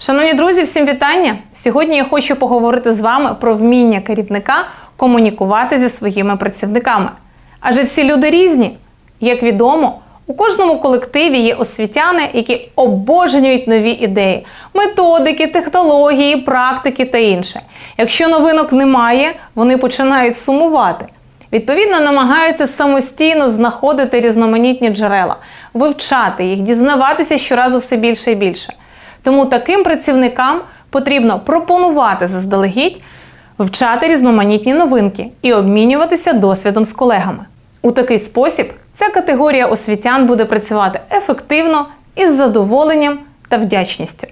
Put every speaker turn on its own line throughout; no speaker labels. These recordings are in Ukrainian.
Шановні друзі, всім вітання! Сьогодні я хочу поговорити з вами про вміння керівника комунікувати зі своїми працівниками. Адже всі люди різні. Як відомо, у кожному колективі є освітяни, які обожнюють нові ідеї, методики, технології, практики та інше. Якщо новинок немає, вони починають сумувати. Відповідно, намагаються самостійно знаходити різноманітні джерела, вивчати їх, дізнаватися щоразу все більше і більше. Тому таким працівникам потрібно пропонувати заздалегідь вчати різноманітні новинки і обмінюватися досвідом з колегами. У такий спосіб ця категорія освітян буде працювати ефективно із задоволенням та вдячністю.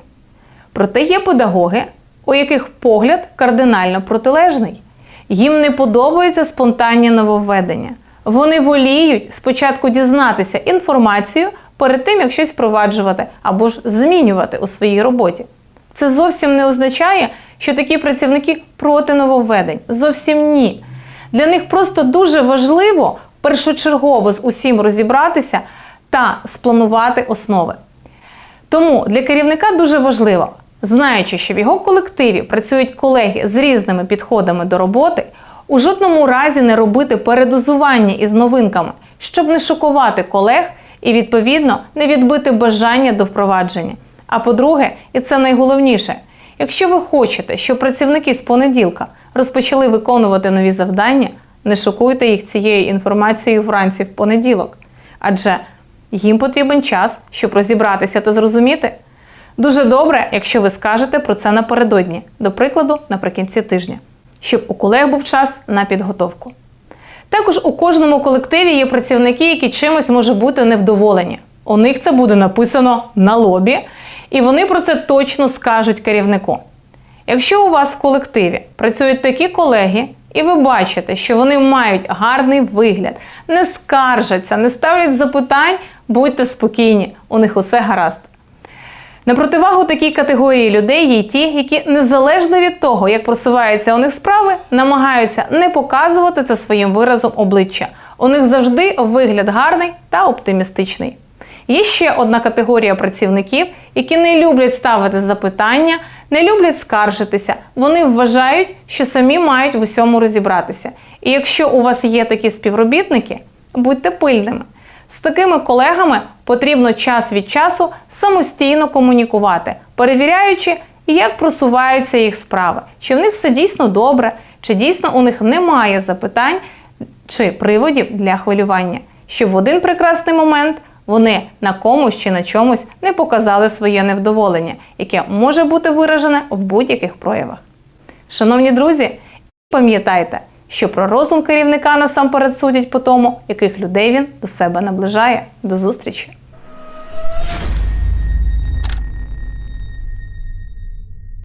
Проте є педагоги, у яких погляд кардинально протилежний. Їм не подобаються спонтанні нововведення. Вони воліють спочатку дізнатися інформацію перед тим, як щось впроваджувати або ж змінювати у своїй роботі. Це зовсім не означає, що такі працівники проти нововведень. Зовсім ні. Для них просто дуже важливо першочергово з усім розібратися та спланувати основи. Тому для керівника дуже важливо, знаючи, що в його колективі працюють колеги з різними підходами до роботи, у жодному разі не робити передозування із новинками, щоб не шокувати колег і, відповідно, не відбити бажання до впровадження. А по-друге, і це найголовніше, якщо ви хочете, щоб працівники з понеділка розпочали виконувати нові завдання, не шокуйте їх цією інформацією вранці в понеділок. Адже їм потрібен час, щоб розібратися та зрозуміти. Дуже добре, якщо ви скажете про це напередодні, до прикладу, наприкінці тижня, щоб у колег був час на підготовку. Також у кожному колективі є працівники, які чимось може бути невдоволені. У них це буде написано на лобі, і вони про це точно скажуть керівнику. Якщо у вас в колективі працюють такі колеги, і ви бачите, що вони мають гарний вигляд, не скаржаться, не ставлять запитань, будьте спокійні, у них усе гаразд. На противагу такій категорії людей є ті, які незалежно від того, як просуваються у них справи, намагаються не показувати це своїм виразом обличчя. У них завжди вигляд гарний та оптимістичний. Є ще одна категорія працівників, які не люблять ставити запитання, не люблять скаржитися. Вони вважають, що самі мають в усьому розібратися. І якщо у вас є такі співробітники, будьте пильними. З такими колегами потрібно час від часу самостійно комунікувати, перевіряючи, як просуваються їх справи, чи в них все дійсно добре, чи дійсно у них немає запитань чи приводів для хвилювання, щоб в один прекрасний момент вони на комусь чи на чомусь не показали своє невдоволення, яке може бути виражене в будь-яких проявах. Шановні друзі, пам'ятайте, що про розум керівника насамперед судять по тому, яких людей він до себе наближає. До зустрічі!